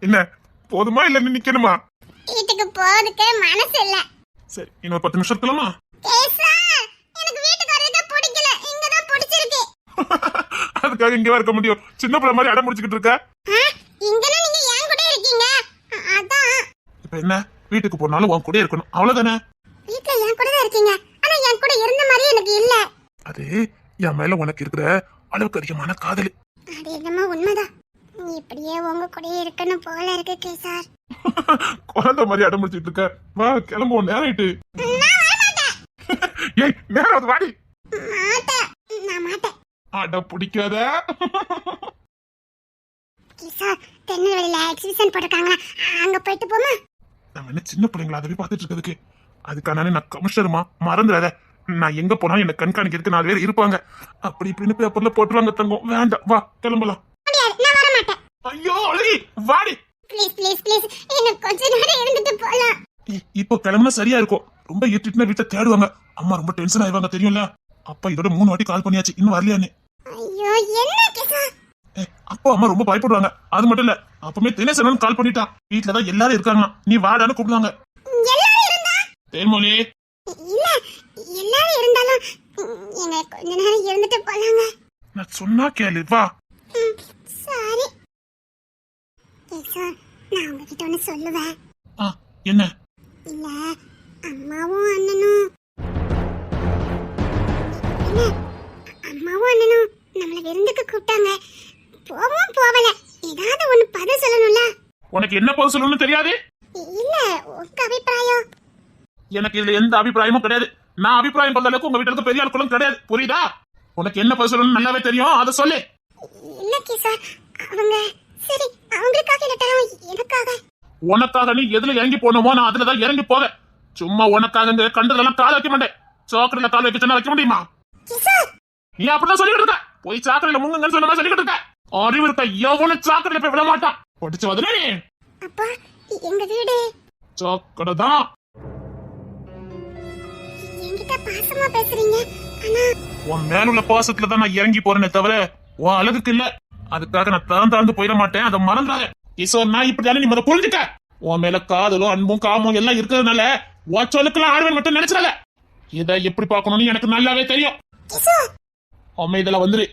என்ன போதுமா இல்ல நிக்கணுமா? வீட்டுக்கு போறதுக்கு மனசு இல்ல. சரி இன்னொரு பத்து நிமிஷம் இருக்கலாமா? அதுக்காக இங்கே இருக்க முடியும். சின்ன பிள்ளை மாதிரி அடம் முடிச்சுக்கிட்டு இருக்க. இங்கனா நீங்க ஏன் கூட இருக்கீங்க? அதான். இப்ப என்ன? வீட்டுக்கு போனாலும் உன் கூட இருக்கணும். அவ்வளவுதானே? வீட்ல என் கூட தான் இருக்கீங்க. ஆனா என் கூட இருந்த மாதிரி எனக்கு இல்ல. அது என் மேல உனக்கு இருக்கிற அளவுக்கு அதிகமான காதல். அது என்னமோ உண்மைதான். இப்படியே உங்க கூடயே இருக்கணும் போல இருக்கு கேசார். குழந்தை மாதிரி அடம் முடிச்சுட்டு இருக்க. வா கிளம்புவோம். நேரம் ஆயிட்டு. ஏய் நேரம் ஆகுது, வாடி. நான் மாட்டேன். அட பிடிக்காத. கேசார் திருநெல்வேலியில எக்ஸிபிஷன் போட்டிருக்காங்களா? அங்க போயிட்டு போமா. நம்ம என்ன சின்ன பிள்ளைங்களா? அதை போய் பார்த்துட்டு இருக்கிறதுக்கு. அதுக்கான நான் கமிஷனருமா. மறந்துடாத. நான் எங்க போனாலும் என்ன கண்காணிக்கிறதுக்கு நாலு பேர் இருப்பாங்க. அப்படி இப்படின்னு பேப்பர்ல போட்டுருவாங்க தங்கம். வேண்டாம். வா கிளம்பலாம் முடியாது நான் வர மாட்டேன் ஐயோ அழகி வாடி. ப்ளீஸ் ப்ளீஸ் ப்ளீஸ் எனக்கு கொஞ்ச நேரம் இருந்துட்டு போலாம். இப்போ கிளம்புனா சரியா இருக்கும். ரொம்ப இருட்டுனா வீட்டை தேடுவாங்க. அம்மா ரொம்ப டென்ஷன் ஆயிவாங்க தெரியும்ல? அப்பா இதோட மூணு வாட்டி கால் பண்ணியாச்சு. இன்னும் வரலையான்னு. ஐயோ என்ன கேசார் ஏ, அப்பா அம்மா ரொம்ப பயப்படுவாங்க அது மட்டும் இல்ல அப்பமே தினேசன் கால் பண்ணிட்டான் வீட்டுல தான் எல்லாரும் இருக்காங்க நீ வாடான்னு கூப்பிடுவாங்க. தேன்மொழி. இல்ல எல்லாரும் இருந்தாலும் ம், எங்க கொஞ்ச நேரம் இருந்துட்டு போலாங்க. நான் சொன்னா கேளு வா. சரி. கேசவர் நான் உங்ககிட்ட சொல்லுவேன். ஆ என்ன? இல்ல அம்மாவும் அண்ணனும். இல்ல அம்மாவும் அண்ணனும் நம்மள விருந்துக்கு கூப்பிட்டாங்க. போவோம் போவல. ஏதாவது ஒண்ணு பதில் சொல்லணும்ல? உனக்கு என்ன பதில் சொல்லணும்னு தெரியாது? இல்ல உங்க அபிப்பிராயம். எனக்கு இதுல எந்த அபிப்பிராயமும் கிடையாது. நான் அபிப்பிராயம் சொல்ற அளவுக்கு உங்க வீட்டுக்கு பெரிய ஆட்களும் கிடையாது. புரியுதா? உனக்கு என்ன பதில் சொல்லணும்னு நல்லாவே தெரியும். அதை சொல்லு. இல்ல கிசார் அவங்க சரி அவங்களுக்காக இல்லட்டாலும் எனக்காக. உனக்காக நீ எதுல இறங்கி போனோமோ நான் அதுலதான் இறங்கி போவேன். சும்மா உனக்காக கண்டதெல்லாம் கால் வைக்க மாட்டேன். சாக்கடையில கால் வைக்க சொன்னா வைக்க முடியுமா? நீ அப்படிதான் சொல்லிட்டு இருக்க. போய் சாக்கடையில முங்குங்கன்னு சொன்ன சொல்லிட்டு இருக்க. அறிவு இருக்க? எவனும் சாக்கடையில போய் விட மாட்டான். படிச்சு வதுனே நீ அப்பா எங்க வீடு? சாக்கடை தான். என்கிட்ட பாசமா பேசுறீங்க ஆனா உன் மேலுள்ள பாசத்துல தான் நான் இறங்கி போறேனே தவிர உன் அழகுக்கு இல்ல. அதுக்காக நான் தான் தாழ்ந்து போயிட மாட்டேன். அதை மறந்துடாத. ஈஸ்வர் நான் இப்படி தானே நீ முத புரிஞ்சுக்க. உன் மேல காதலும் அன்பும் காமம் எல்லாம் இருக்கிறதுனால உன் சொல்லுக்கெல்லாம் ஆழ்வன் மட்டும் நினைச்சிடாத. இதை எப்படி பார்க்கணும்னு எனக்கு நல்லாவே தெரியும். அம்மா இதுல வந்துரு.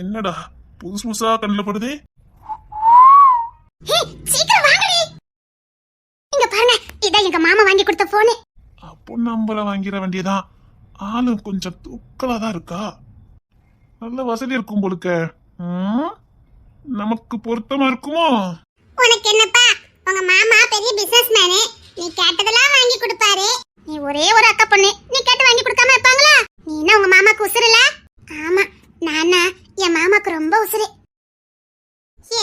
என்னடா புதுசு புதுசா கண்ணில் படுது? இங்க பாருங்க இதான் எங்க மாமா வாங்கி கொடுத்த போனு அப்போ நம்பல வாங்கிட வேண்டியதான் ஆளும் கொஞ்சம் தூக்கலா தான் இருக்கா? நல்ல வசதி இருக்கும் போலுக்க? நமக்கு பொருத்தமா இருக்குமோ? உனக்கு என்னப்பா உங்க மாமா பெரிய பிசினஸ் மேனு நீ கேட்டதெல்லாம் வாங்கி கொடுப்பாரு. நீ ஒரே ஒரு அக்கா பொண்ணு. நீ கேட்டு வாங்கி கொடுக்காம இருப்பாங்களா? நீ என்ன உங்க மாமாக்கு உசுருல ஆமா நானா என் மாமாக்கு ரொம்ப உசுரு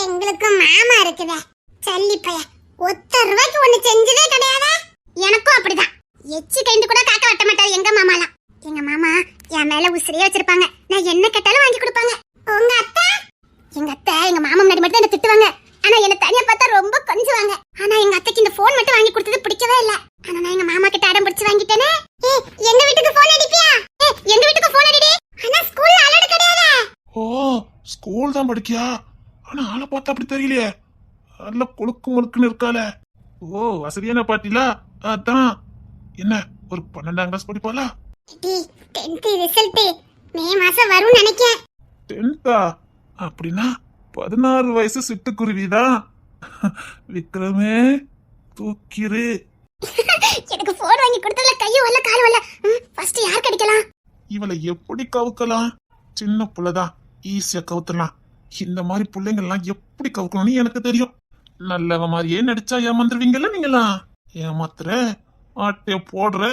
எங்களுக்கு மாமா இருக்குதே. சல்லி பைய ஒத்த ரூபாய்க்கு ஒண்ணு செஞ்சதே கிடையாதா? எனக்கும் அப்படிதான். எச்சு கைந்து கூட காக்க வட்ட மாட்டாரு எங்க மாமாலாம். எங்க மாமா என் மேல உசுரே வச்சிருப்பாங்க. நான் என்ன கேட்டாலும் வாங்கி கொடுப்பாங்க. உங்க அத்தா? எங்க அத்தை எங்க மாமா முன்னாடி மட்டும் என்ன திட்டுவாங்க ஆனா என்ன தனியா பார்த்தா ரொம்ப கொஞ்சுவாங்க ஆனா எங்க அத்தைக்கு இந்த போன் மட்டும் வாங்கி கொடுத்தது பிடிக்கவே இல்ல ஆனா நான் எங்க மாமா கிட்ட அடம் பிடிச்சு வாங்கிட்டேனே ஏய் எங்க வீட்டுக்கு போன் அடிப்பியா ஏய் எங்க வீட்டுக்கு போன் அடிடி ஆனா ஸ்கூல்ல அலர்ட் கிடையாது ஓ ஸ்கூல் தான் படிக்கியா ஆனா ஆளை பார்த்தா அப்படி தெரியலையே. நல்ல கொழுக்கு முழுக்குன்னு இருக்கால ஓ வசதியான பாட்டிலா? அதான். என்ன ஒரு பன்னெண்டாம் கிளாஸ் படிப்பாளா டி 10th ரிசல்ட் மே மாசம் வரும்னு நினைக்கிறேன் டென்த்தா அப்படின்னா பதினாறு வயசு சிட்டுக்குருவிதான் விக்ரமே தூக்கிரு. எனக்கு போன் வாங்கி கொடுத்ததுல காலும் வரல ஃபர்ஸ்ட் யார் கிடைக்கலாம்? இவளை எப்படி கவுக்கலாம்? சின்ன புள்ளதான் ஈஸியா கவுத்தலாம் இந்த மாதிரி பிள்ளைங்கள்லாம் எப்படி கவுக்கணும்னு எனக்கு தெரியும். நல்லவ மாதிரியே நடிச்சா ஏமாந்துருவீங்கல்ல நீங்களா ஏமாத்துற? ஆட்டே போடுற?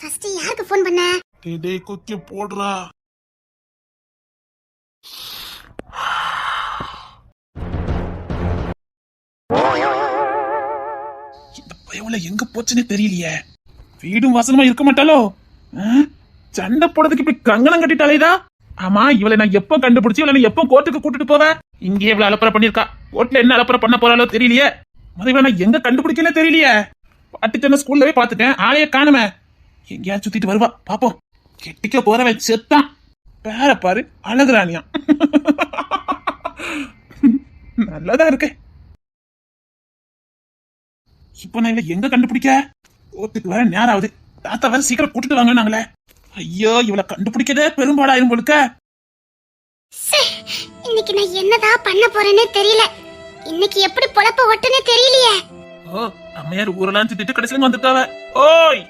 ஃபர்ஸ்ட் யாருக்கு போன் பண்ண? டேய் டேய் குக்கி போடுறா. இந்த பயவுல எங்க போச்சுன்னே தெரியலையே. வீடும் வாசனமா இருக்க மாட்டாளோ? சண்டை போடுறதுக்கு இப்படி கங்கணம் கட்டிட்டாலேதா ஆமா இவளை நான் எப்போ கண்டுபிடிச்சு இவளை நான் எப்போ கோர்ட்டுக்கு கூட்டிட்டு போவேன் இங்கே இவ்வளவு அலப்பறை பண்ணிருக்கா கோர்ட்ல என்ன அலப்பறை பண்ண போறாளோ தெரியலையே. மதுவை நான் எங்க கண்டுபிடிக்கல தெரியலையே. பாட்டுச்சன ஸ்கூல்லவே பார்த்துட்டேன். ஆளைய காணுமே. எங்கேயாவது சுத்திட்டு வருவா. பாப்போம். கெட்டிக்க போறவன் செத்தான். பேர பாரு அழகுராணியா. நல்லதா இருக்கு. இப்போ நான் இவளை எங்க கண்டுபிடிக்க? ஓட்டுக்கு வர நேரம் ஆகுது. தாத்தா வேற சீக்கிரம் கூட்டிட்டு வாங்க நாங்களே ஐயோ இவளை கண்டுபிடிக்கதே பெரும்பாடாயிரும் போலுக்க இன்னைக்கு நான் என்னதான் பண்ண போறேனே தெரியல. இன்னைக்கு எப்படி பொழப்ப ஒட்டுனே தெரியலையே. ஓ அம்மையார் ஊரெல்லாம் சுத்திட்டு கடைசியில வந்துட்டாவ. ஓய்!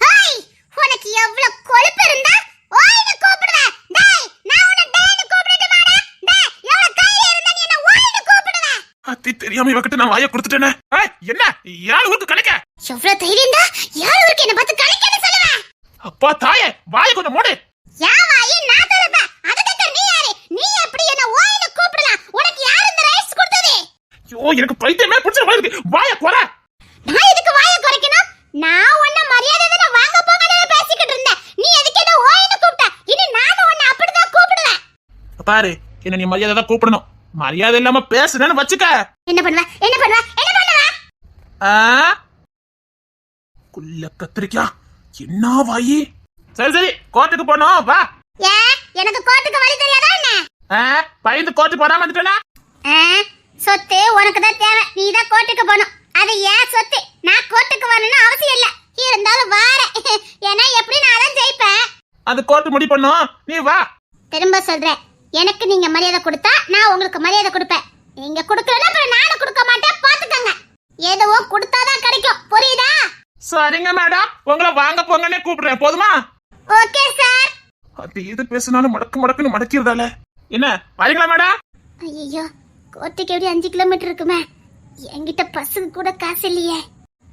ஹாய் உனக்கு எவ்வளவு கொழுப்பு இருந்தா ஓய்னு கூப்பிடுவ. டேய் நான் உன்னை டேய்னு கூப்பிடட்டுமாடா டேய்? எவ்வளவு கையில இருந்தா நீ என்ன ஓய்னு கூப்பிடுவ? அத்தி தெரியாம இவகிட்ட நான் வாயை கொடுத்துட்டேனே. ஏய், என்ன? யாரு ஊருக்கு கணக்க எவ்வளவு தைரியம் தான் யார் ஊருக்கு என்ன பார்த்து கணக்கன்னு சொல்லுவ? அப்பா தாயே வாயை கொஞ்சம் மூடு. யா வாயி நான் தரப்ப அதுக்கு நீ யாரு? நீ எப்படி என்ன ஓய்னு கூப்பிடலாம்? உனக்கு யார் இந்த ரைட்ஸ் கொடுத்தது? ஐயோ எனக்கு பைத்தியமே பிடிச்ச மாதிரி இருக்கு. வாயை குறை. நான் எதுக்கு வாயை குறைக்கணும்? நான் உன்ன மரியாதை தானே வாங்க போங்கன்னு பேசிக்கிட்டு இருந்தேன். நீ எதுக்கு என்ன ஓய்னு கூப்பிட்ட? இனி நானும் உன்னை அப்படிதான் கூப்பிடுவேன். பாரு என்ன நீ மரியாதை தான் கூப்பிடணும். மரியாதை இல்லாம பேசுறேன்னு வச்சுக்க. என்ன பண்ணுவ? என்ன பண்ணுவ? என்ன பண்ணுவ? ஆ? குள்ள கத்திரிக்கா. என்ன வாயி? சரி சரி கோர்ட்டுக்கு போனோம் வா. ஏ எனக்கு கோர்ட்டுக்கு வழி தெரியாதா என்ன? பயந்து கோர்ட்டு போடாம வந்துட்டேனா? ஆ, சொத்து உனக்கு தான் தேவை. நீ தான் கோர்ட்டுக்கு போகணும். அது ஏன் சொத்து? நான் கோர்ட்டுக்கு வரணும்னு அவசியம் இல்ல. இருந்தாலும் வாரேன். ஏன்னா எப்படி நான் தான் ஜெயிப்பேன்? அது கோர்ட்டு முடி பண்ணோம். நீ வா. திரும்ப சொல்றேன். எனக்கு நீங்க மரியாதை கொடுத்தா நான் உங்களுக்கு மரியாதை கொடுப்பேன். நீங்க கொடுக்கலன்னா அப்புறம் நானும் கொடுக்க மாட்டேன். பாத்துக்கங்க. ஏதோ கொடுத்தாதான் கிடைக்கும். புரியுதா? சரிங்க மேடம் உங்களை வாங்க போங்கன்னே கூப்பிடுறேன். போதுமா? Okay sir. அது எது பேசினாலும் மடக்கு மடக்குன்னு மடக்கிறதால. என்ன வரீங்களா மேடம் ஐயோ கோட்டைக்கு எப்படி அஞ்சு கிலோமீட்டர் இருக்குமே? என்கிட்ட பஸ்ஸுக்கு கூட காசு இல்லையே.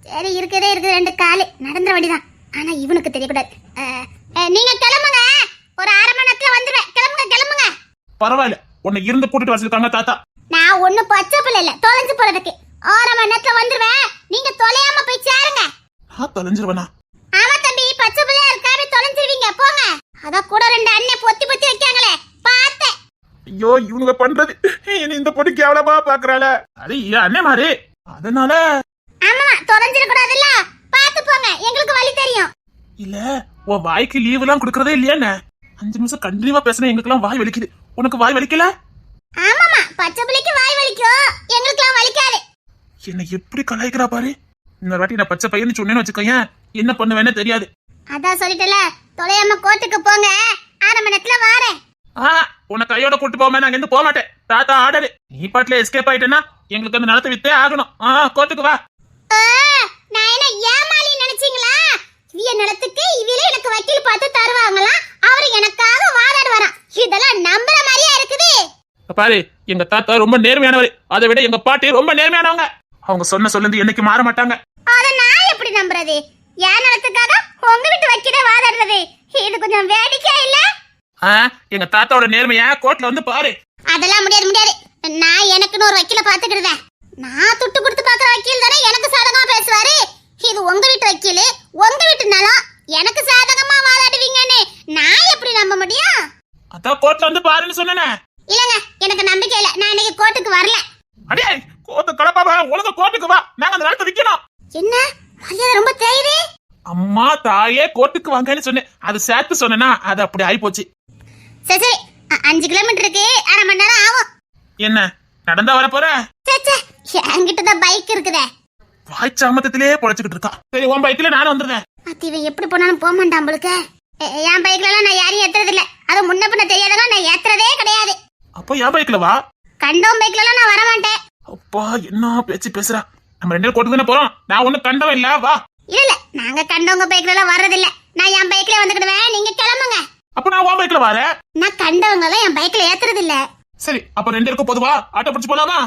சரி இருக்கதே இருக்குது. ரெண்டு காலு. நடந்துற வண்டிதான் ஆனா இவனுக்கு தெரியக்கூடாது. நீங்க கிளம்புங்க. ஒரு அரை மணி நேரத்துல வந்துருவேன். கிளம்புங்க கிளம்புங்க. பரவாயில்ல. உன்னை இருந்து கூட்டிட்டு வச்சிருக்காங்க தாத்தா. நான் ஒண்ணும் பச்சை பிள்ளை இல்ல. தொலைஞ்சு போறதுக்கு. அரை மணி நேரத்துல வந்துருவேன். நீங்க தொலையாம போய் சேருங்க. நான் தொலைஞ்சிருவனா? ஆமா தம்பி பச்சை பிள்ளையா இருக்காம தொலைஞ்சிருவீங்க போங்க. அதான் கூட ரெண்டு அண்ணன் பொத்தி பொத்தி வைக்காங்களே பார்த்தேன். ஐயோ இவனுங்க பண்றது. இந்த பொண்ணு கேவலமா பாக்குறாள. அது என் அண்ணே மாறு. அதனால ஆமா தொலைஞ்சிட கூடாதுல்ல பார்த்து போங்க எங்களுக்கு வழி தெரியும். இல்ல உன் வாய்க்கு லீவ் எல்லாம் கொடுக்கறதே இல்லையா என்ன? அஞ்சு நிமிஷம் கண்டினியூவா பேசினா எங்களுக்கெல்லாம் வாய் வலிக்குது. உனக்கு வாய் வலிக்கல? ஆமாமா பச்சை பிள்ளைக்கு வாய் வலிக்கும். எங்களுக்குலாம் வலிக்காது. என்னை எப்படி கலாய்க்கிறா பாரு. இன்னொரு வாட்டி நான் பச்சை பையன் சொன்னேன்னு வச்சுக்கோயேன் என்ன பண்ணுவேன்னு தெரியாது. அதான் சொல்லிட்டல தொலையாம கோர்ட்டுக்கு போங்க. அரை மணி நேரத்துல வாரேன். ஆ உன்னை கையோட கூட்டு போகாம நாங்க இருந்து போக மாட்டேன். தாத்தா ஆர்டரு நீ பாட்டுல எஸ்கேப் ஆயிட்டேன்னா எங்களுக்கு அந்த நிலத்தை வித்தே ஆகணும். ஆ கோர்ட்டுக்கு வா. ஆ, நான் என்ன ஏமாளி நினைச்சீங்களா? இவிய நிலத்துக்கு இவில எனக்கு வக்கீல் பார்த்து தருவாங்களாம் அவரு எனக்காக வாதாடுவாராம் இதெல்லாம் நம்புற மாதிரியா இருக்குது? பாரு எங்க தாத்தா ரொம்ப நேர்மையானவர். அதை விட எங்க பாட்டி ரொம்ப நேர்மையானவங்க. அவங்க சொன்ன சொல்லுந்து என்னைக்கு மாற மாட்டாங்க. அத நான் எப்படி நம்புறது? என் நிலத்துக்காக உங்க வீட்டு வக்கீல வாதாடுறது. இது கொஞ்சம் வேடிக்கை இல்ல? எங்க தாத்தாவோட நேர்மைய கோர்ட்ல வந்து பாரு. அதெல்லாம் முடியாது முடியாது. நான் எனக்குன்னு ஒரு வக்கீல பாத்துக்கிடுதேன் நான் துட்டு கொடுத்து பாக்குற வக்கீல் தானே எனக்கு சாதகமா பேசுவாரு? இது உங்க வீட்டு வக்கீல் உங்க வீட்டு நிலம். எனக்கு சாதகமா வாதாடுவீங்கன்னு நான் எப்படி நம்ப முடியும்? அதான் கோர்ட்ல வந்து பாருன்னு சொன்னேனே. இல்லங்க எனக்கு நம்பிக்கை இல்ல. நான் இன்னைக்கு கோர்ட்டுக்கு வரல. அடியே கோர்ட்டு கலப்பாவா ஒழுங்கா கோர்ட்டுக்கு வா. நாங்க அந்த நிலத்தை விக்கணும் என்ன மரியாதை ரொம்ப தேயுது தாயே கோர்ட்டுக்கு வாங்கன்னு சொன்னேன். அது சேர்த்து சொன்னேனா அது அப்படி ஆயிப்போச்சு. சரி சரி. அ- அஞ்சு கிலோமீட்டர் இருக்கு. அரை மணி நேரம் ஆகும். என்ன நடந்தா வர போற என்கிட்ட தான் பைக் இருக்குதே. வாய் சாமத்திலே பொழைச்சுக்கிட்டு இருக்கா. சரி உன் பைக்ல நானும் வந்துடுறேன். அத்தி இவன் எப்படி போனாலும் போக மாட்டான் எ- என் பைக்ல எல்லாம் நான் யாரையும் ஏத்துறது இல்ல அது முன்ன பின்ன தெரியாதவங்க நான் ஏத்துறதே கிடையாது. அப்போ என் பைக்ல வா. கண்டோம் பைக்ல நான் வர மாட்டேன். அப்பா என்ன பேச்சு பேசுறா. நம்ம ரெண்டு பேரும் கோர்ட்டுக்கு தானே போறோம். நான் ஒண்ணும் கண்டவன் இல்ல வா. இல்ல. நாங்க கண்டவங்க பைக்ல எல்லாம் வர்றது இல்ல நான் என் பைக்ல வந்துக்கிடுவேன். நீங்க கிளம்புங்க. அப்ப நான் உன் பைக்ல வரேன். நான் கண்டவங்க எல்லாம் என் பைக்ல ஏத்துறது இல்ல சரி அப்ப ரெண்டு பேருக்கும் பொதுவா ஆட்டோ பிடிச்சு போலாமா?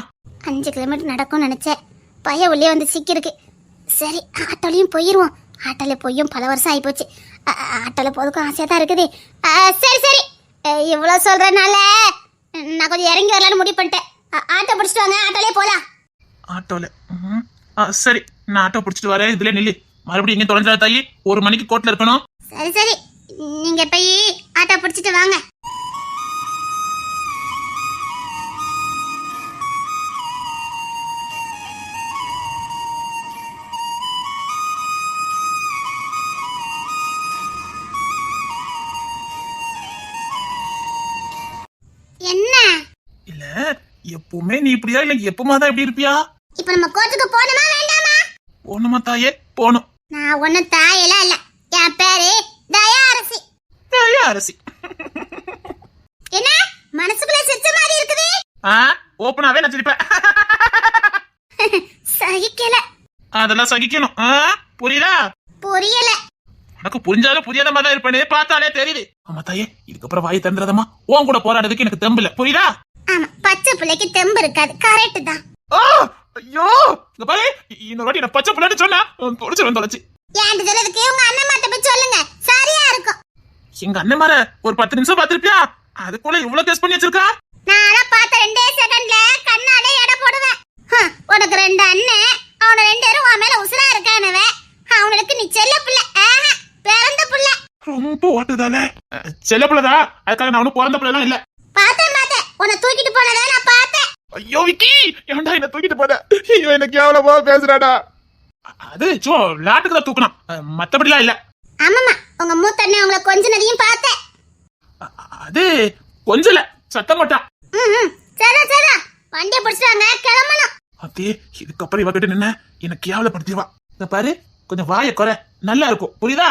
அஞ்சு கிலோமீட்டர் நடக்கும்னு நினைச்சேன். பையன் உள்ளே வந்து சிக்கிருக்கு சரி ஆட்டோலையும் போயிருவோம். ஆட்டோல போயும் பல வருஷம் ஆயிப்போச்சு. அ- அ- ஆட்டோல போதுக்கும் ஆசையா தான் இருக்குது சரி சரி. அ, இவ்வளவு சொல்றதுனால நான் கொஞ்சம் இறங்கி வரலான்னு முடிவு பண்ணிட்டேன். ஆட்டோ பிடிச்சிட்டு வாங்க. ஆட்டோலே போலாம். ஆட்டோல. சரி. நான் ஆட்டோ பிடிச்சிட்டு வரேன். இதுல நில்லு. மறுபடியும் எங்க தொலைஞ்சிட தாயி ஒரு மணிக்கு கோர்ட்ல இருக்கணும். சரி சரி. நீங்க போய் ஆட்டோ பிடிச்சிட்டு வாங்க. என்ன? இல்ல எப்பவுமே நீ இப்படியா? இல்ல எப்பமா இப்படி இருப்பியா? இப்ப நம்ம கோர்ட்டுக்கு போகணுமா வேண்டாமா? போகணுமா தாயே? போகணும். நான் ஒண்ணும் தாயெல்லாம் இல்ல. என் பேரு தயா அரசி தாயே அரசி என்ன? மனசுக்குள்ள சிரிச்ச மாதிரி இருக்குது? ஆ ஓப்பனாவே நான் சிரிப்பேன். சகிக்கல. அதெல்லாம் சகிக்கணும். ஆ புரியுதா? புரியல. உனக்கு புரிஞ்சாலும் புரியாத மாதிரி தான் இருப்பேன்னு பார்த்தாலே தெரியுது. ஆமா தாயே இதுக்கப்புறம் வாய் தந்துறதமா உன் கூட போராடுறதுக்கு எனக்கு தெம்பு இல்ல. புரியுதா? ஆமா பச்சை பிள்ளைக்கு தெம்பு இருக்காது. கரெக்ட் தான். ஐயோ இங்க பாரு இன்னொரு வாட்டி நான் பச்சை பிள்ளைன்னு சொன்னா தொலைச்சிருவேன் தொலைச்சு ஏன்ட்டு சொல்றதுக்கு உங்க அண்ணன் மாட்ட போய் சொல்லுங்க. சரியா இருக்கும். எங்க அண்ணன் மார ஒரு பத்து நிமிஷம் பார்த்திருப்பியா? அதுக்குள்ள இவ்வளவு டெஸ்ட் பண்ணி வச்சிருக்கா? நானா பார்த்த ரெண்டே செகண்ட்ல கண்ணாலே எடை போடுவேன். உனக்கு ரெண்டு அண்ணன் அவன ரெண்டு பேரும் உன் மேல உசுரா இருக்கானுவ. அவனுக்கு நீ செல்ல பிள்ளை. ஆஹா, பிறந்த பிள்ளை. ரொம்ப ஓட்டுதால செல்ல பிள்ளைதா அதுக்காக நான் ஒன்னும் பிறந்த பிள்ளைலாம் இல்ல. பார்த்தேன் பார்த்தேன். உன்னை தூக்கிட்டு போனதை நான் பார்த்தேன். ஐயோ விக்கி! ஏன்டா என்ன தூக்கிட்டு போத ஐயோ எனக்கு எவ்வளவோ பேசுறாடா. அது சும்மா விளையாட்டுக்கு தான் தூக்கணும் மத்தபடிலாம் இல்ல. ஆமாமா உங்க மூத்த அண்ணன் உங்களை கொஞ்சனதையும் பார்த்தேன் அது கொஞ்சல சத்தம் போட்டான். சரி சரி. வண்டியை பிடிச்சிட்டாங்க கிளம்பணும். அதே இதுக்கப்புறம் இவகிட்ட நின்ன என்ன கேவலப்படுத்திடுவா. இந்த பாரு கொஞ்சம் வாய குறை நல்லா இருக்கும். புரியுதா?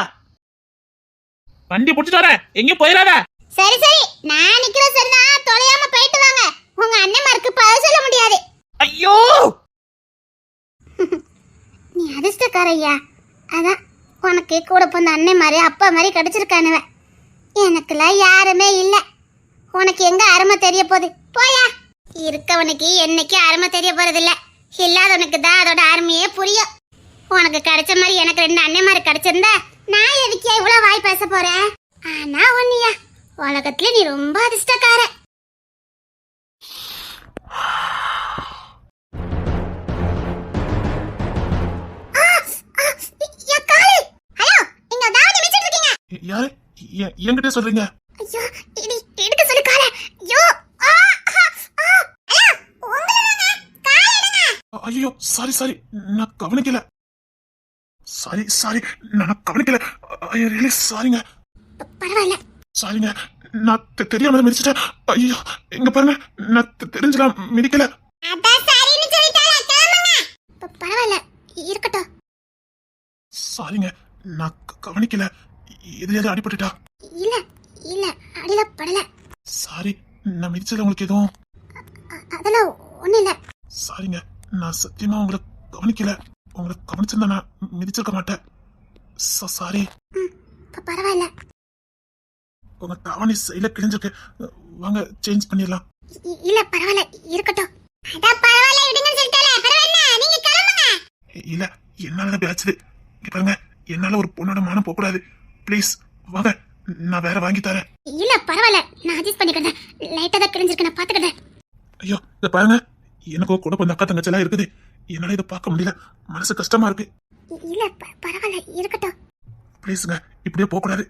வண்டி புடிச்சிட்டு வரேன். எங்கேயும் போயிடாத. சரி சரி. நான் நிக்கிற சொன்னா தொலையாம போயிட்டு வாங்க. உங்க அண்ணன்மாருக்கு பதில் சொல்ல முடியாது. ஐயோ! நீ அதிர்ஷ்டக்காரையா? அதான் உனக்கு கூட பிறந்த அண்ணன் மாதிரி அப்பா மாதிரி கிடச்சிருக்கானுவ. எனக்குலாம் யாருமே இல்லை. உனக்கு எங்கே அருமை தெரிய போகுது? போயா. இருக்கவனுக்கு என்னைக்கு அருமை தெரிய போகிறதில்ல இல்லாதவனுக்கு தான் அதோட அருமையே புரியும். உனக்கு கிடைச்ச மாதிரி எனக்கு ரெண்டு அண்ணன் மாதிரி கிடைச்சிருந்தா நான் எதுக்கே இவ்வளோ வாய் பேச போகிறேன் ஆனா ஒன்னியா உலகத்துல நீ ரொம்ப அதிர்ஷ்டக்கார யாரு? என்கிட்ட சொல்றீங்க. ஐயோ, இடி, எடுக்க சொல்லு காலை. ஐயோ. ஐயோ சாரி சாரி நான் கவனிக்கல. சாரி சாரி நான் கவனிக்கல. ஐயோ ரியலி சாரிங்க பரவாயில்ல. சாரிங்க நான் தெரியாம மிதிச்சிட்டேன். ஐயோ இங்க பாருங்க. நான் தெரிஞ்சுலாம் மிதிக்கல. பரவாயில்ல. இருக்கட்டும். சாரிங்க நான் கவனிக்கல. எதுலயாவது அடிபட்டுட்டா? இல்ல இல்ல அடியில படல. சாரி நான் மிதிச்சதுல உங்களுக்கு எதுவும்? அதெல்லாம் ஒண்ணு இல்ல. சாரிங்க நான் சத்தியமா உங்களை கவனிக்கல. உங்களை கவனிச்சிருந்தா நான் மிதிச்சிருக்க மாட்டேன். சாரி. பரவாயில்ல. உங்க தாவணி சைல கிழிஞ்சிருக்கு. வாங்க சேஞ்ச் பண்ணிடலாம். இல்ல பரவாயில்ல இருக்கட்டும் அதான் பரவாயில்ல விடுங்கன்னு சொல்லிட்டாலே பரவாயில்ல நீங்க கிளம்புங்க இல்ல என்னால பேச்சுது இங்க பாருங்க என்னால ஒரு பொண்ணோட மானம் போக கூடாது ப்ளீஸ் வாங்க நான் வேற வாங்கி தரேன். இல்ல பரவாயில்ல. நான் அட்ஜஸ்ட் பண்ணிக்கிறேன். லைட்டா தான் கிழிஞ்சிருக்கு. நான் பாத்துக்கிறேன் ஐயோ இத பாருங்க. எனக்கும் கூட கொஞ்சம் அக்கா தங்கச்சி எல்லாம் இருக்குது. என்னால இதை பார்க்க முடியல. மனசு கஷ்டமா இருக்கு. இல்ல பரவாயில்ல. இருக்கட்டும். ப்ளீஸுங்க இப்படியே போக கூடாது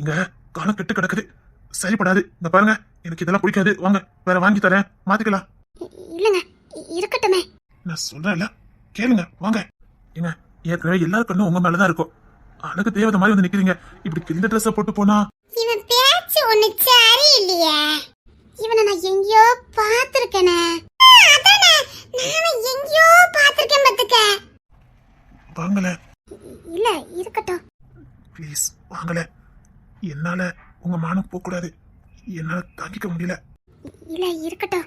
இங்க காலம் கெட்டு கிடக்குது. சரிப்படாது. இங்க பாருங்க எனக்கு இதெல்லாம் பிடிக்காது. வாங்க வேற வாங்கி தரேன். மாத்திக்கலாம். இல்லங்க. இருக்கட்டுமே. நான் சொல்றேன்ல. கேளுங்க வாங்க. ஏங்க ஏற்கனவே எல்லாரு கண்ணும் உங்க மேலதான் இருக்கும். அழகு தேவதை மாதிரி வந்து நிக்கிறீங்க இப்படி கிழிந்த ட்ரெஸ்ஸை போட்டு போனா ஒண்ணு சரியில்லையே. இவனை நான் எங்கேயோ பாத்திருக்கேனே அதானே நான் எங்கேயோ பாத்திருக்கேன் பாத்துக்க வாங்கல இல்ல இருக்கட்டும். ப்ளீஸ் வாங்கல என்னால உங்க மானம் போக கூடாது என்னால தாங்கிக்க முடியல. இல்ல இருக்கட்டும்.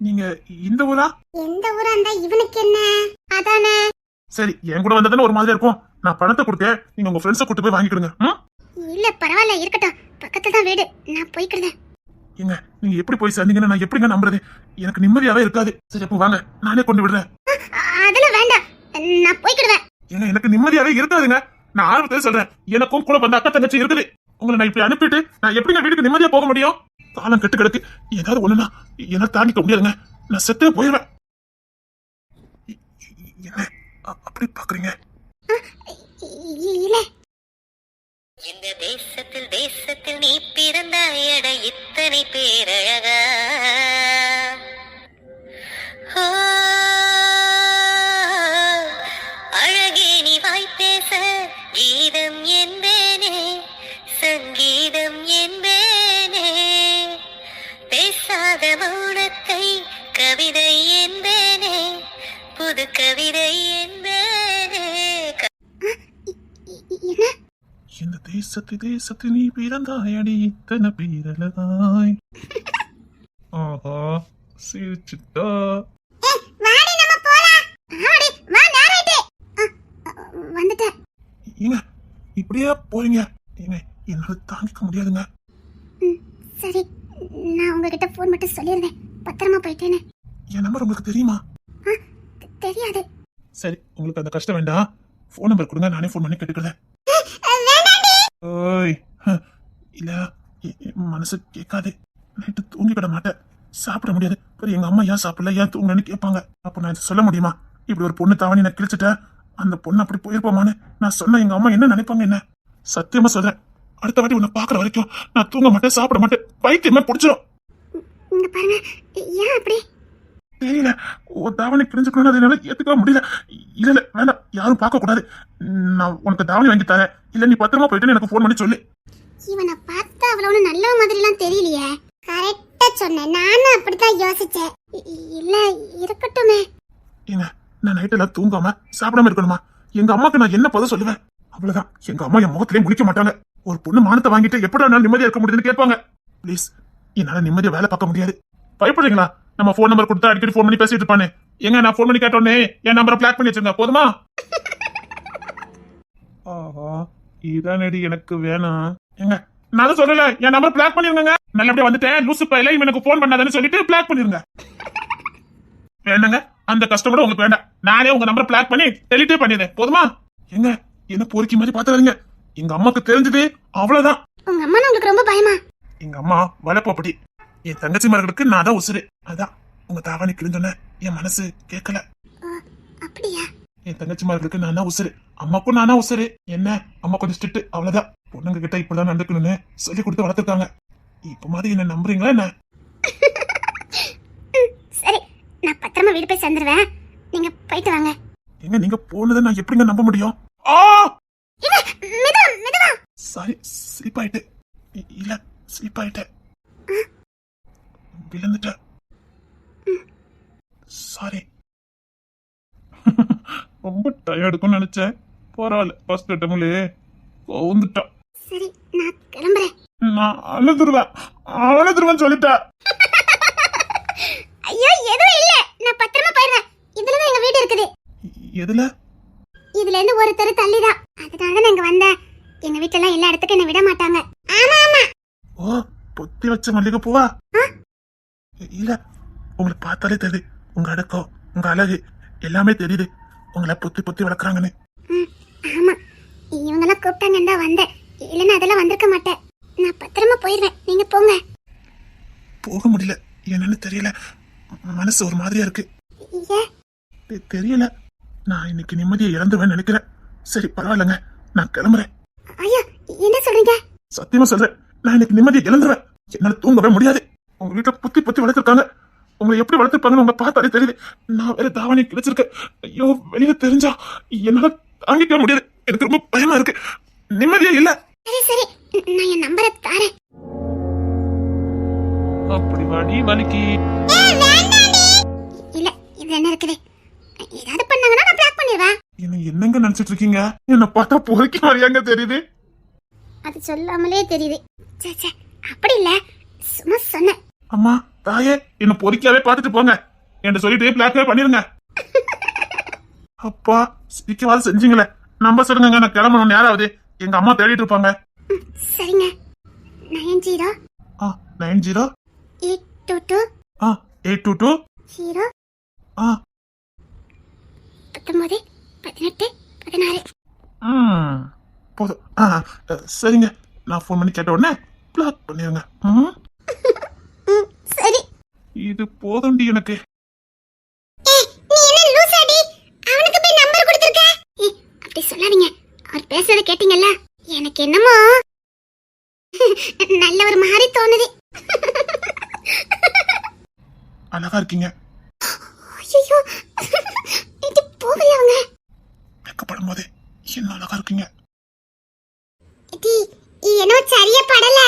நீங்க இந்த ஊரா? எந்த ஊரா இருந்தா இவனுக்கு என்ன? அதானே. சரி என் கூட வந்ததுன்னு ஒரு மாதிரி இருக்கும். நான் பணத்தை கொடுத்தேன். நீங்க உங்க ஃப்ரெண்ட்ஸை கூட்டு போய் வாங்கிக்கிடுங்க. ம்? இல்ல பரவாயில்ல இருக்கட்டும். பக்கத்துல தான் வீடு. நான் போய்க்கிறேன். ஏங்க நீங்க எப்படி போய் சேர்ந்தீங்கன்னு நான் எப்படிங்க நம்புறது? எனக்கு நிம்மதியாவே இருக்காது. சரி அப்போ வாங்க. நானே கொண்டு விடுறேன். அதெல்லாம் வேண்டாம். நான் போய்க்கிடுவேன். ஏங்க எனக்கு நிம்மதியாவே இருக்காதுங்க. நான் ஆரம்பத்துல சொல்றேன். எனக்கும் கூட வந்த அக்கா தங்கச்சி இருக்குது. உங்களை நான் இப்படி அனுப்பிட்டு நான் எப்படிங்க வீட்டுக்கு நிம்மதியா போக முடியும்? காலம் கெட்டு கிடக்கு. ஏதாவது ஒண்ணுனா என்னால தாங்கிக்க முடியாதுங்க. நான் செத்தே போயிடுவேன். என்ன அப்படி பாக்குறீங்க? இந்த தேசத்தில் தேசத்தில் நீ பிறந்தாயட இத்தனை பேரழகா? அழகே நீ வாய்ப்பேச கீதம் என்பேனே சங்கீதம் என்பேனே. பேசாத மௌனத்தை கவிதை என்பேனே புது கவிதை தேசத்து தேசத்து நீ பிறந்தாயடி இத்தனை பேரழகாய். ஆஹா சிரிச்சுட்டா. ஏங்க இப்படியே போறீங்க. ஏங்க என்னால தாங்கிக்க முடியாதுங்க. சரி. நான் உங்ககிட்ட ஃபோன் மட்டும் சொல்லிடுறேன் பத்திரமா போயிட்டேன்னு. என் நம்பர் உங்களுக்கு தெரியுமா? தெரியாது. சரி உங்களுக்கு அந்த கஷ்டம் வேண்டாம். ஃபோன் நம்பர் கொடுங்க நானே ஃபோன் பண்ணி கேட்டுக்கிறேன். ஓய் ஹ, இல்ல மனசு கேட்காது. நைட்டு தூங்கிவிட மாட்டேன். சாப்பிட முடியாது. அப்புறம் எங்க அம்மா ஏன் சாப்பிடல ஏன் தூங்கலன்னு கேட்பாங்க. அப்ப நான் இதை சொல்ல முடியுமா? இப்படி ஒரு பொண்ணு தவணி நான் கிழிச்சிட்டேன் அந்த பொண்ணு அப்படி போயிருப்போமான்னு நான் சொன்ன எங்க அம்மா என்ன நினைப்பாங்க என்ன? சத்தியமா சொல்றேன். அடுத்த வாட்டி உன்னை பாக்குற வரைக்கும் நான் தூங்க மாட்டேன் சாப்பிட மாட்டேன். பைத்தியமே பிடிச்சிடும் இங்க பாருங்க ஏன் அப்படி? தெரியல. ஒரு தாவணி கிழிஞ்சுக்கணும்னு அதை என்னால ஏத்துக்க முடியல. இல்ல இல்ல வேண்டாம். யாரும் பார்க்க கூடாது. நான் உனக்கு தாவணி வாங்கி தரேன். இல்ல நீ பத்திரமா போயிட்டு எனக்கு ஃபோன் பண்ணி சொல்லு. இவனை பார்த்தா அவ்வளவு நல்ல மாதிரிலாம் தெரியலையே. கரெக்டா சொன்னேன். நானும் அப்படித்தான் யோசிச்சேன். இல்ல இருக்கட்டுமே. ஏங்க நான் நைட் எல்லாம் தூங்காம சாப்பிடாம இருக்கணுமா? எங்க அம்மாக்கு நான் என்ன பதில் சொல்லுவேன்? அவ்வளவுதான். எங்க அம்மா என் முகத்திலே முடிக்க மாட்டாங்க. ஒரு பொண்ணு மானத்தை வாங்கிட்டு எப்படி நிம்மதியா இருக்க முடியுதுன்னு கேட்பாங்க. ப்ளீஸ் என்னால நிம்மதியா வேலை பார்க்க முடியாது. பயப்படுறீங்களா? நம்ம ஃபோன் நம்பர் கொடுத்தா அடிக்கடி ஃபோன் பண்ணி பேசிட்டு இருப்பானே. எங்க நான் ஃபோன் பண்ணி கேட்டோன்னே என் நம்பரை பிளாக் பண்ணி வச்சிருங்க போதுமா? ஆஹா இதானடி எனக்கு வேணாம் ஏங்க நான் தான் சொல்லல என் நம்பர் பிளாக் பண்ணிருங்க நல்லபடியா வந்துட்டேன் லூசு பையில இவன் எனக்கு ஃபோன் பண்ணாதன்னு சொல்லிட்டு பிளாக் பண்ணிருங்க. வேணுங்க அந்த கஷ்டம் கூட உங்களுக்கு வேண்டாம். நானே உங்க நம்பர் பிளாக் பண்ணி டெலிட்டே பண்ணிடுறேன் போதுமா? எங்க என்ன பொறுக்கி மாதிரி பாத்துறாதீங்க. எங்க அம்மாக்கு தெரிஞ்சது அவ்வளவுதான். உங்க அம்மா உங்களுக்கு ரொம்ப பயமா? எங்க அம்மா வளப்பப்படி என் தங்கச்சிமார்களுக்கு நான் தான் உசுரு அதான் உங்க தாவாணி கிழிஞ்சோன்ன என் மனசு கேட்கல. அப்படியா? என் தங்கச்சிமார்களுக்கு நான் தான் உசுரு அம்மாக்கும் நான் உசுரு என்ன? அம்மா கொஞ்சம் ஸ்ட்ரிக்ட் அவ்வளவுதான். பொண்ணுங்க கிட்ட இப்படிதான் நடந்துக்கணும்னு சொல்லி கொடுத்து வளர்த்துருக்காங்க. இப்ப மாதிரி என்ன நம்புறீங்களா என்ன? சரி நான் பத்திரமா வீடு போய் சேர்ந்துருவேன். நீங்க போயிட்டு வாங்க. எங்க நீங்க போனதை நான் எப்படிங்க நம்ப முடியும்? சாரி ஸ்லிப் ஆயிட்டு. இல்ல ஸ்லிப் ஆயிட்டேன். விழுந்துட்டேன் சாரி ரொம்ப டயர்டுக்கும்னு நினைச்சேன். பரவாயில்ல ஃபர்ஸ்ட் அட்டம்லே கவுந்துட்டான் சரி நான் கிளம்புறேன். நான் அழுதுருவேன். அழுதுருவேன் சொல்லிட்டேன் ஐயோ எதுவும் இல்ல. நான் பத்திரமா போயிடுறேன். இதுலதான் எங்க வீடு இருக்குது. எதுல? இதுல இருந்து ஒரு தெரு தள்ளிதான் அதனால நான் இங்க வந்தேன். எங்க வீட்டுல எல்லாம் எல்லா இடத்துக்கும் என்ன விட மாட்டாங்க. ஆமா ஆமா. ஓ பொத்தி வச்ச மல்லிகை பூவா இல்ல உங்களை பார்த்தாலே தெரியுது. உங்க அடக்கம் உங்க அழகு எல்லாமே தெரியுது. உங்களை பொத்தி பொத்தி வளர்க்குறாங்கன்னு. ஆமா. இவங்கெல்லாம் கூப்பிட்டாங்கன்னு தான் வந்தேன். இல்லைன்னா அதெல்லாம் வந்திருக்க மாட்டேன். நான் பத்திரமா போயிடுவேன். நீங்க போங்க. போக முடியல. என்னன்னு தெரியல. மனசு ஒரு மாதிரியா இருக்கு. தெரியல. நான் இன்னைக்கு நிம்மதியை இழந்துவேன்னு நினைக்கிறேன். சரி பரவாயில்லைங்க. நான் கிளம்புறேன். ஐயா என்ன சொல்றீங்க? சத்தியமா சொல்றேன். நான் இன்னைக்கு நிம்மதியை இழந்துருவேன். என்னால தூங்கவே முடியாது. உங்க வீட்டுல புத்தி புத்தி வளர்த்துருக்காங்க. உங்களை எப்படி வளர்த்துருப்பாங்கன்னு உங்க பார்த்தாலே தெரியுது. நான் வேற தாவணி கிடைச்சிருக்கேன் ஐயோ வெளியில தெரிஞ்சா என்னால தாங்கிக்க முடியாது. எனக்கு ரொம்ப பயமா இருக்கு. நிம்மதியே இல்ல. சரி சரி. நான் என் நம்பரை தாரேன். அப்படி வாடி வலிக்கு. இல்ல இது என்ன இருக்குது? ஏதாவது பண்ணாங்கன்னா நான் பிளாக் பண்ணிடுவேன். என்ன என்னங்க நினைச்சிட்டு இருக்கீங்க? என்ன பார்த்தா பொறுக்கி மாதிரியாங்க தெரியுது. அது சொல்லாமலே தெரியுது. சே சே அப்படி இல்ல. சும்மா சொன்னேன். அம்மா. தாயே என்ன பொறுக்கியாவே பார்த்துட்டு போங்க. என்ன சொல்லிட்டு பிளாக்மே பண்ணிருங்க. அப்பா சிரிக்கவாது செஞ்சீங்களே. நம்ப சொல்லுங்க நான் கிளம்பணும் நேராவது. எங்க அம்மா தேடிட்டு இருப்பாங்க. சரிங்க. Nine zero. ஆ nine zero. Eight two two. ஆ எயிட் டூ டூ. ஜீரோ. ஆ. பத்தொன்பது பதினெட்டு பதினாறு. ம். போதும். சரிங்க. நான் ஃபோன் பண்ணி கேட்ட உடனே பிளாக் பண்ணிருங்க. ம்? இது போதும்டி எனக்கு. அப்படி சொல்லாதீங்க. அவர் பேசுறத கேட்டீங்கல்ல? எனக்கு என்னமோ நல்ல ஒரு மாதிரி தோணுது. அழகா இருக்கீங்க. ஐயோ இது போகல அவங்க? வெக்கப்படும் போது என்ன அழகா இருக்கீங்க? இது என்னோ சரியா படல.